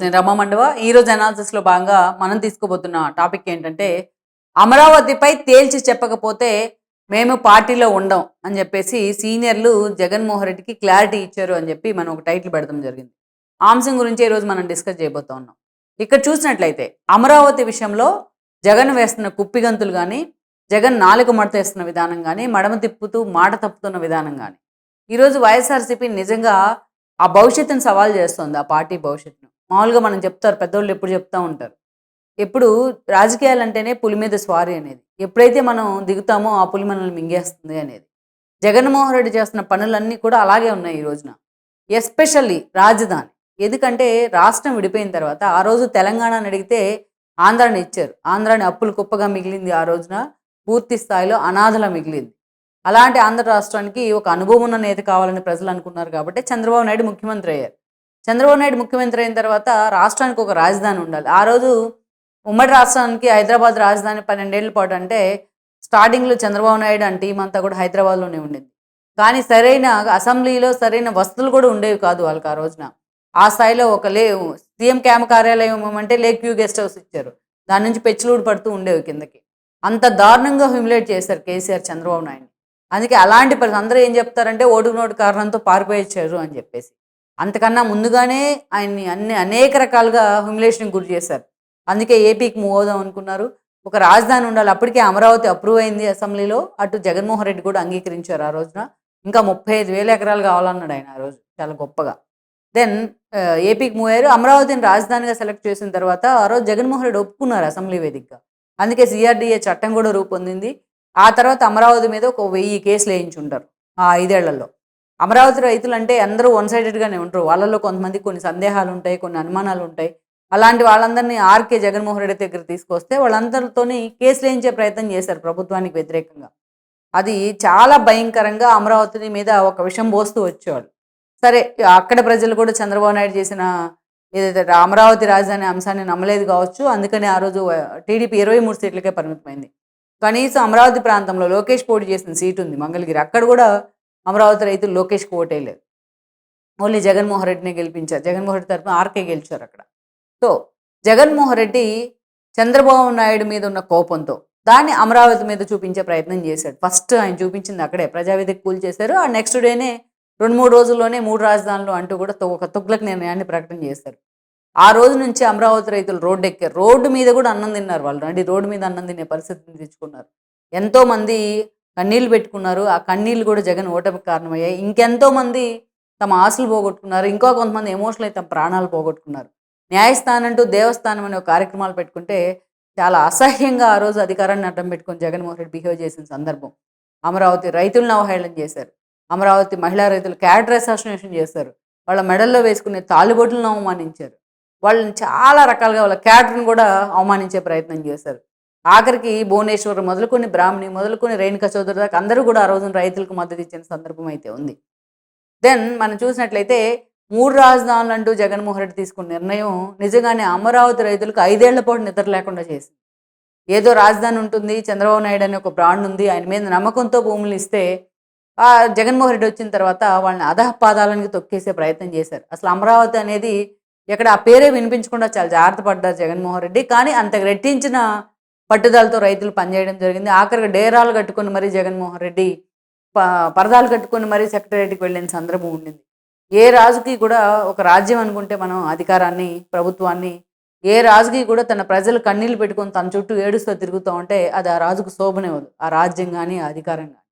నేను రమ మండవ ఈ రోజు లో భాగంగా మనం తీసుకోబోతున్న టాపిక్ ఏంటంటే అమరావతిపై తేల్చి చెప్పకపోతే మేము పార్టీలో ఉండం అని చెప్పేసి సీనియర్లు జగన్మోహన్ రెడ్డికి క్లారిటీ ఇచ్చారు అని చెప్పి మనం ఒక టైటిల్ పెడతాం జరిగింది. ఆ అంశం గురించి ఈ రోజు మనం డిస్కస్ చేయబోతా ఉన్నాం. ఇక్కడ చూసినట్లయితే అమరావతి విషయంలో జగన్ వేస్తున్న కుప్పిగంతులు కానీ జగన్ నాలుగు మడత వేస్తున్న విధానం కానీ మడమ తిప్పుతూ మాట తప్పుతున్న విధానం కానీ ఈరోజు వైఎస్ఆర్సీపీ నిజంగా ఆ భవిష్యత్తును సవాల్ చేస్తుంది ఆ పార్టీ భవిష్యత్తును. మామూలుగా మనం చెప్తారు పెద్దోళ్ళు ఎప్పుడు చెప్తూ ఉంటారు. ఎప్పుడు రాజకీయాలు అంటేనే పులి మీద స్వారీ అనేది. ఎప్పుడైతే మనం దిగుతామో ఆ పులి మనల్ని మింగేస్తుంది అనేది. జగన్మోహన్ రెడ్డి చేస్తున్న పనులన్నీ కూడా అలాగే ఉన్నాయి ఈ రోజున. ఎస్పెషల్లీ రాజధాని. ఎందుకంటే రాష్ట్రం విడిపోయిన తర్వాత ఆ రోజు తెలంగాణని అడిగితే ఆంధ్రాని ఇచ్చారు. ఆంధ్రాని అప్పులు కుప్పగా మిగిలింది ఆ రోజున. పూర్తి స్థాయిలో అనాథల మిగిలింది. అలాంటి ఆంధ్ర రాష్ట్రానికి ఒక అనుభవం ఉన్న నేత కావాలని ప్రజలు అనుకున్నారు కాబట్టి చంద్రబాబు నాయుడు ముఖ్యమంత్రి అయ్యారు. చంద్రబాబు నాయుడు ముఖ్యమంత్రి అయిన తర్వాత రాష్ట్రానికి ఒక రాజధాని ఉండాలి. ఆ రోజు ఉమ్మడి రాష్ట్రానికి హైదరాబాద్ రాజధాని పన్నెండేళ్ళ పాటు అంటే స్టార్టింగ్లో చంద్రబాబు నాయుడు అండ్ టీం అంతా కూడా హైదరాబాద్లోనే ఉండింది. కానీ సరైన అసెంబ్లీలో సరైన వసతులు కూడా ఉండేవి కాదు వాళ్ళకి ఆ రోజున. ఆ స్థాయిలో ఒక లే సీఎం క్యాంప్ కార్యాలయం అంటే లేక్ వ్యూ గెస్ట్ హౌస్ ఇచ్చారు. దాని నుంచి పెచ్చులూడు పడుతూ ఉండేవి కిందకి. అంత దారుణంగా హ్యూమిలేట్ చేశారు కేసీఆర్ చంద్రబాబు నాయుడు. అందుకే అలాంటి పరిస్థితి అందరూ ఏం చెప్తారంటే ఓటుకు నోటు కారణంతో పారిపోయించారు అని చెప్పేసి. అంతకన్నా ముందుగానే ఆయన్ని అన్ని అనేక రకాలుగా హ్యూమిలేషన్ గురి చేశారు. అందుకే ఏపీకి మూవ్ అవుదాం అనుకున్నారు. ఒక రాజధాని ఉండాలి. అప్పటికే అమరావతి అప్రూవ్ అయింది అసెంబ్లీలో. అటు జగన్మోహన్ రెడ్డి కూడా అంగీకరించారు ఆ రోజున. ఇంకా ముప్పై ఐదు వేల ఎకరాలు కావాలన్నాడు ఆయన ఆ రోజు. చాలా గొప్పగా. దెన్ ఏపీకి మూవ్ అయ్యారు. అమరావతిని రాజధానిగా సెలెక్ట్ చేసిన తర్వాత ఆ రోజు జగన్మోహన్ రెడ్డి ఒప్పుకున్నారు అసెంబ్లీ వేదికగా. అందుకే సిఆర్డీఏ చట్టం కూడా రూపొందింది. ఆ తర్వాత అమరావతి మీద ఒక వెయ్యి కేసులు వేయించుంటారు. ఆ ఐదేళ్ళలో. అమరావతి రైతులు అంటే అందరూ వన్ సైడెడ్గానే ఉంటారు. వాళ్ళలో కొంతమంది కొన్ని సందేహాలు ఉంటాయి కొన్ని అనుమానాలు ఉంటాయి అలాంటి వాళ్ళందరినీ ఆర్కే జగన్మోహన్ రెడ్డి దగ్గర తీసుకొస్తే వాళ్ళందరితోని కేసులు వేయించే ప్రయత్నం చేశారు ప్రభుత్వానికి వ్యతిరేకంగా. అది చాలా భయంకరంగా అమరావతి మీద ఒక విషం పోస్తూ వచ్చేవాళ్ళు. సరే అక్కడ ప్రజలు కూడా చంద్రబాబు నాయుడు చేసిన ఏదైతే అమరావతి రాజధాని అంశాన్ని నమ్మలేదు కావచ్చు అందుకని ఆ రోజు టీడీపీ ఇరవై మూడు సీట్లకే పరిమితమైంది. కనీసం అమరావతి ప్రాంతంలో లోకేష్ పోటీ చేసిన సీటు ఉంది మంగళగిరి. అక్కడ కూడా అమరావతి రైతులు లోకేష్కి ఓటేయలేదు. ఓన్లీ జగన్మోహన్ రెడ్డిని గెలిపించారు. జగన్మోహన్ రెడ్డి తరఫున ఆర్కే గెలిచారు అక్కడ. సో జగన్మోహన్ రెడ్డి చంద్రబాబు నాయుడు మీద ఉన్న కోపంతో దాన్ని అమరావతి మీద చూపించే ప్రయత్నం చేశాడు. ఫస్ట్ ఆయన చూపించింది అక్కడే. ప్రజావేదిక కూల్ చేశారు. ఆ నెక్స్ట్ డేనే రెండు మూడు రోజుల్లోనే మూడు రాజధానులు అంటూ కూడా ఒక తుగ్లక్ నిర్ణయాన్ని ప్రకటన చేశారు. ఆ రోజు నుంచి అమరావతి రైతులు రోడ్డు ఎక్కారు రోడ్డు మీద కూడా అన్నం తిన్నారు వాళ్ళు. అంటే రోడ్డు మీద అన్నం తినే పరిస్థితిని తెచ్చుకున్నారు. ఎంతో కన్నీళ్ళు పెట్టుకున్నారు. ఆ కన్నీళ్ళు కూడా జగన్ ఓటమికి కారణమయ్యాయి. ఇంకెంతో మంది తమ ఆశలు పోగొట్టుకున్నారు. ఇంకా కొంతమంది ఎమోషనల్ అయితే తమ ప్రాణాలు పోగొట్టుకున్నారు. న్యాయస్థానం అంటూ దేవస్థానం అనే కార్యక్రమాలు పెట్టుకుంటే చాలా అసహ్యంగా ఆ రోజు అధికారాన్ని అడ్డం పెట్టుకొని జగన్మోహన్ రెడ్డి బిహేవ్ చేసిన సందర్భం. అమరావతి రైతులను అవహేళన చేశారు. అమరావతి మహిళా రైతులు క్యాడర్ అసోసియేషన్ చేశారు. వాళ్ళ మెడల్లో వేసుకునే తాలిబొట్లను అవమానించారు. వాళ్ళని చాలా రకాలుగా వాళ్ళ క్యాడర్ని కూడా అవమానించే ప్రయత్నం చేశారు. ఆఖరికి భువనేశ్వర్ మొదలుకొని బ్రాహ్మణి మొదలుకొని రేణుకా చౌదరి దాకా అందరూ కూడా ఆ రోజున రైతులకు మద్దతు ఇచ్చిన సందర్భం అయితే ఉంది. దెన్ మనం చూసినట్లయితే మూడు రాజధానులు అంటూ జగన్మోహన్ రెడ్డి తీసుకున్న నిర్ణయం నిజంగానే అమరావతి రైతులకు ఐదేళ్ళ పాటు నిద్ర లేకుండా చేసింది. ఏదో రాజధాని ఉంటుంది చంద్రబాబు నాయుడు అనే ఒక బ్రాండ్ ఉంది ఆయన మీద నమ్మకంతో భూములు ఇస్తే ఆ జగన్మోహన్ రెడ్డి వచ్చిన తర్వాత వాళ్ళని అధహ తొక్కేసే ప్రయత్నం చేశారు. అసలు అమరావతి అనేది ఎక్కడ ఆ పేరే వినిపించకుండా చాలా జాగ్రత్త పడ్డారు జగన్మోహన్ రెడ్డి కానీ అంత రెట్టించిన పట్టుదలతో రైతులు పనిచేయడం జరిగింది. ఆఖరికి డేరాలు కట్టుకొని మరీ జగన్మోహన్ రెడ్డి ప- పరదాలు కట్టుకొని మరీ సెక్రటరేట్కి వెళ్ళిన సందర్భం ఉండింది. ఏ రాజుకి కూడా ఒక రాజ్యం అనుకుంటే మనం అధికారాన్ని ప్రభుత్వాన్ని ఏ రాజుకి కూడా తన ప్రజలు కన్నీళ్ళు పెట్టుకొని తన చుట్టూ ఏడుస్తూ తిరుగుతూ ఉంటే అది ఆ రాజుకు శోభనివ్వదు ఆ రాజ్యం కానీ ఆ అధికారం కానీ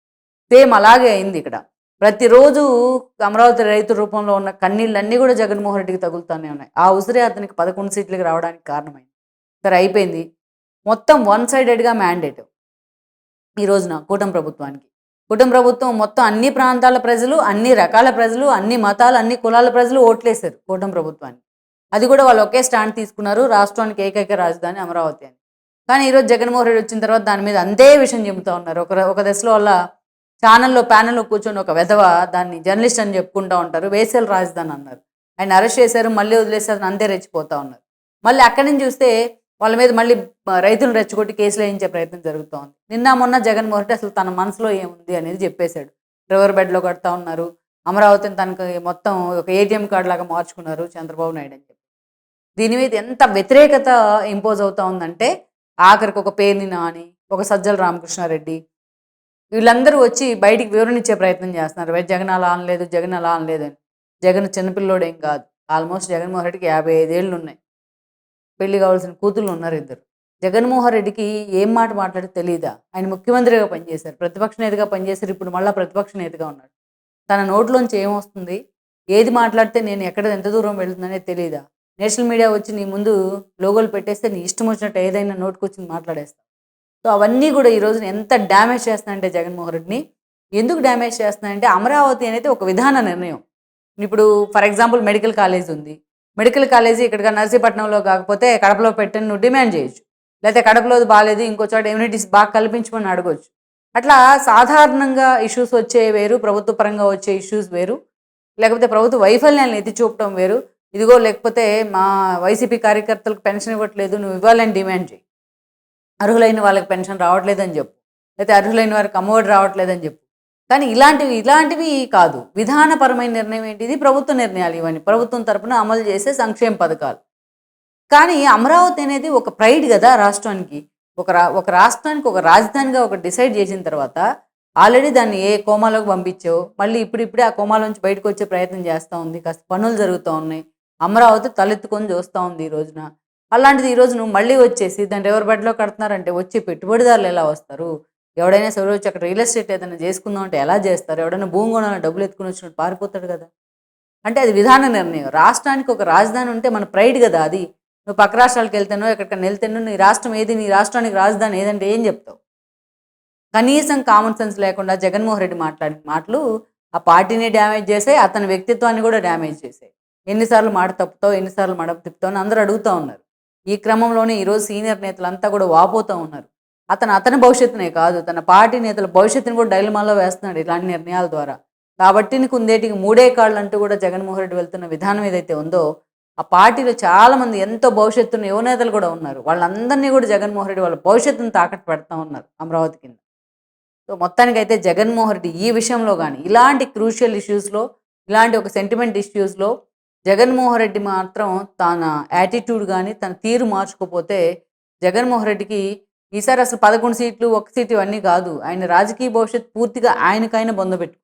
సేమ్ అలాగే అయింది ఇక్కడ. ప్రతిరోజు అమరావతి రైతు రూపంలో ఉన్న కన్నీళ్ళన్నీ కూడా జగన్మోహన్ రెడ్డికి తగులుతూనే ఉన్నాయి. ఆ ఉసిరి అతనికి పదకొండు సీట్లకు రావడానికి కారణమైంది. సరే అయిపోయింది. మొత్తం వన్ సైడెడ్గా మ్యాండేట్ ఈ రోజున కూటమి ప్రభుత్వానికి. కూటమి ప్రభుత్వం మొత్తం అన్ని ప్రాంతాల ప్రజలు అన్ని రకాల ప్రజలు అన్ని మతాలు అన్ని కులాల ప్రజలు ఓట్లేశారు కూటమి ప్రభుత్వానికి. అది కూడా వాళ్ళు ఒకే స్టాండ్ తీసుకున్నారు రాష్ట్రానికి ఏకైక రాజధాని అమరావతి అని. కానీ ఈరోజు జగన్మోహన్ రెడ్డి వచ్చిన తర్వాత దాని మీద అంతే విషయం చెబుతూ ఉన్నారు. ఒక ఒక దశలో వల్ల ఛానల్లో ప్యానల్లో కూర్చొని ఒక వెధవ దాన్ని జర్నలిస్ట్ అని చెప్పుకుంటూ ఉంటారు వేసేల రాజధాని అన్నారు. ఆయన అరెస్ట్ చేశారు మళ్ళీ వదిలేశారు అని అంతే రెచ్చిపోతూ ఉన్నారు. మళ్ళీ అక్కడి నుంచి చూస్తే వాళ్ళ మీద మళ్ళీ రైతులను రెచ్చగొట్టి కేసులు వేయించే ప్రయత్నం జరుగుతోంది. నిన్న మొన్న జగన్మోహన్ రెడ్డి అసలు తన మనసులో ఏముంది అనేది చెప్పేశాడు. రివర్ బెడ్లో కడతా ఉన్నారు. అమరావతిని తనకి మొత్తం ఒక ఏటీఎం కార్డు లాగా మార్చుకున్నారు చంద్రబాబు నాయుడు అని చెప్పి. దీని మీద ఎంత వ్యతిరేకత ఇంపోజ్ అవుతా ఉందంటే ఆఖరికి ఒక పేర్ని నాని ఒక సజ్జల రామకృష్ణారెడ్డి వీళ్ళందరూ వచ్చి బయటికి వివరణ ఇచ్చే ప్రయత్నం చేస్తున్నారు. జగన్ అలా అనలేదు జగన్ అలా అనలేదు అని జగన్ చిన్నపిల్లోడేం కాదు. ఆల్మోస్ట్ జగన్మోహన్ రెడ్డికి యాభై ఐదేళ్ళు ఉన్నాయి. పెళ్ళి కావాల్సిన కూతుళ్ళు ఉన్నారు ఇద్దరు. జగన్మోహన్ రెడ్డికి ఏం మాట మాట్లాడి తెలియదా ఆయన ముఖ్యమంత్రిగా పనిచేశారు. ప్రతిపక్ష నేతగా పనిచేశారు. ఇప్పుడు మళ్ళీ ప్రతిపక్ష నేతగా ఉన్నాడు. తన నోట్లోంచి ఏమొస్తుంది? ఏది మాట్లాడితే నేను ఎక్కడ ఎంత దూరం వెళ్తుందనే తెలియదా నేషనల్ మీడియా వచ్చి నీ ముందు లోగోలు పెట్టేస్తే నీ ఇష్టం వచ్చినట్టు ఏదైనా నోటుకు వచ్చింది మాట్లాడేస్తావు సో అవన్నీ కూడా ఈ రోజున ఎంత డ్యామేజ్ చేస్తున్నాయంటే జగన్మోహన్ రెడ్డిని. ఎందుకు డ్యామేజ్ చేస్తున్నాయంటే అమరావతి అనేది ఒక విధాన నిర్ణయం. ఇప్పుడు ఫర్ ఎగ్జాంపుల్ మెడికల్ కాలేజ్ ఉంది మెడికల్ కాలేజీ ఇక్కడ నర్సీపట్నంలో కాకపోతే కడపలో పెట్టని నువ్వు డిమాండ్ చేయొచ్చు. లేకపోతే కడపలో బాగాలేదు ఇంకో చోట ఇమ్యూనిటీస్ బాగా కల్పించమని అడగొచ్చు. అట్లా సాధారణంగా ఇష్యూస్ వచ్చే వేరు ప్రభుత్వ పరంగా వచ్చే ఇష్యూస్ వేరు. లేకపోతే ప్రభుత్వ వైఫల్యాలను ఎత్తి చూపడం వేరు. ఇదిగో లేకపోతే మా వైసీపీ కార్యకర్తలకు పెన్షన్ ఇవ్వట్లేదు నువ్వు ఇవ్వాలని డిమాండ్ చేయి. అర్హులైన వాళ్ళకి పెన్షన్ రావట్లేదని చెప్పు. లేకపోతే అర్హులైన వారికి అమ్మఒడి రావట్లేదని చెప్పు. కానీ ఇలాంటివి ఇలాంటివి కాదు. విధానపరమైన నిర్ణయం ఏంటిది? ప్రభుత్వ నిర్ణయాలు ఇవన్నీ. ప్రభుత్వం తరపున అమలు చేసే సంక్షేమ పథకాలు. కానీ అమరావతి అనేది ఒక ప్రైడ్ కదా రాష్ట్రానికి. ఒక రా ఒక రాష్ట్రానికి ఒక రాజధానిగా ఒక డిసైడ్ చేసిన తర్వాత ఆల్రెడీ దాన్ని ఏ కోమాలోకి పంపించావు? మళ్ళీ ఇప్పుడిప్పుడే ఆ కోమాలోంచి బయటకు వచ్చే ప్రయత్నం చేస్తూ ఉంది. కాస్త పనులు జరుగుతూ ఉన్నాయి. అమరావతి తలెత్తుకొని చూస్తూ ఉంది ఈ రోజున. అలాంటిది ఈ రోజు నువ్వు మళ్ళీ వచ్చేసి దాన్ని ఎవరి బడిలో కడుతున్నారంటే వచ్చే పెట్టుబడిదారులు ఎలా వస్తారు? ఎవడైనా సరే వచ్చి అక్కడ రియల్ ఎస్టేట్ ఏదైనా చేసుకుందాం అంటే ఎలా చేస్తారు? ఎవడైనా భూమి కొనాలని డబ్బులు ఎత్తుకుని వచ్చినట్టు పారిపోతాడు కదా. అంటే అది విధాన నిర్ణయం. రాష్ట్రానికి ఒక రాజధాని ఉంటే మన ప్రైడ్ కదా అది. నువ్వు పక్క రాష్ట్రాలకు వెళ్తానో ఎక్కడికైనా వెళ్తానో నీ రాష్ట్రం ఏది? నీ రాష్ట్రానికి రాజధాని ఏదంటే ఏం చెప్తావు? కనీసం కామన్ సెన్స్ లేకుండా జగన్మోహన్ రెడ్డి మాట్లాడిన మాటలు ఆ పార్టీని డ్యామేజ్ చేసాయి అతని వ్యక్తిత్వాన్ని కూడా డ్యామేజ్ చేసాయి ఎన్నిసార్లు మాట తప్పుతావు ఎన్నిసార్లు మడప తిప్పుతావు అని అందరూ అడుగుతూ ఉన్నారు. ఈ క్రమంలోనే ఈరోజు సీనియర్ నేతలంతా కూడా వాపోతూ ఉన్నారు. అతను అతని భవిష్యత్తునే కాదు. తన పార్టీ నేతల భవిష్యత్తుని కూడా డైలమాలో వేస్తున్నాడు ఇలాంటి నిర్ణయాల ద్వారా. కాబట్టి కుందేటికి మూడే కాళ్ళు అంటూ కూడా జగన్మోహన్ రెడ్డి వెళ్తున్న విధానం ఏదైతే ఉందో ఆ పార్టీలో చాలామంది ఎంతో భవిష్యత్తున్న యువ నేతలు కూడా ఉన్నారు. వాళ్ళందరినీ కూడా జగన్మోహన్ రెడ్డి వాళ్ళ భవిష్యత్తును తాకట్టు పెడతా ఉన్నారు అమరావతి కింద. సో మొత్తానికైతే జగన్మోహన్ రెడ్డి ఈ విషయంలో కానీ ఇలాంటి క్రూషియల్ ఇష్యూస్లో ఇలాంటి ఒక సెంటిమెంట్ ఇష్యూస్లో జగన్మోహన్ రెడ్డి మాత్రం తన యాటిట్యూడ్ కానీ తన తీరు మార్చుకోపోతే జగన్మోహన్ రెడ్డికి ఈసారి అసలు పదకొండు సీట్లు ఒక సీటు ఇవన్నీ కాదు. ఆయన రాజకీయ భవిష్యత్ పూర్తిగా ఆయనకైనా బొందబెట్టు